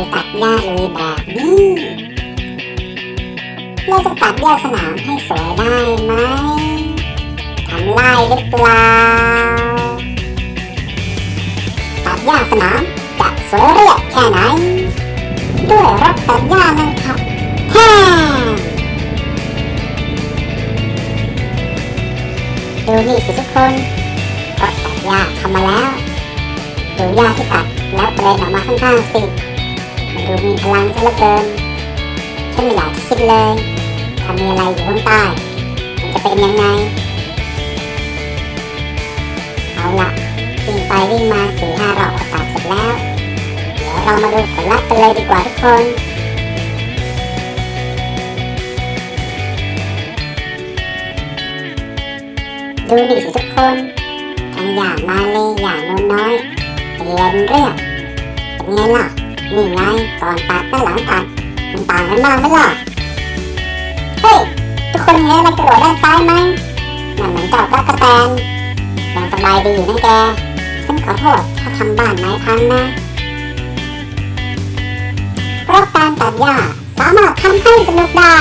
ยตัดหญ้าลุยแบบนี้ เราจะตัดหญ้าสนามให้สวยได้ไหมทำไร่หรือเปล่า ตัดหญ้าสนามจะสวยเรียบแค่ไหน ด้วยรถตัดหญ้ามันขับแฮ่ดูนี่สิทุกคนรถตัดหญ้าเข้ามาแล้วดูหญ้าที่ตัดแล้วเปลนออกมาข้างๆสิ มันดูมีพลังซะเหลือเกินฉันไม่อยากคิดเลยถ้ามีอะไรอยู่ข้างใต้มันจะเป็นยังไง เอาละวิ่งไปวิ่งมาสี่ห้ารอบก็ตัดเสร็จแล้ว เดี๋ยวเรามาดูผลลัพธ์กันเลยดีกว่าทุกคนดูนี่สิทุกคนทั้งอย่างมาเลยอย่างโน้นน้อยเรียนเรียบเป็นไงล่ะ นี่ไงก่อนตัดก็หลังตัดมันต่างกันมากไหมล่ะ เฮ้ย ทุกคนเห็นมันกระโดดด้านซ้ายไหมนั่นเหมือนเจ้าตั๊กระแตนลองสบายดีอยู่นั่นแก ฉันขอโทษถ้าทำบ้านไม้พังนะ เพราะการตัดหญ้าสามารถทำให้สนุกได้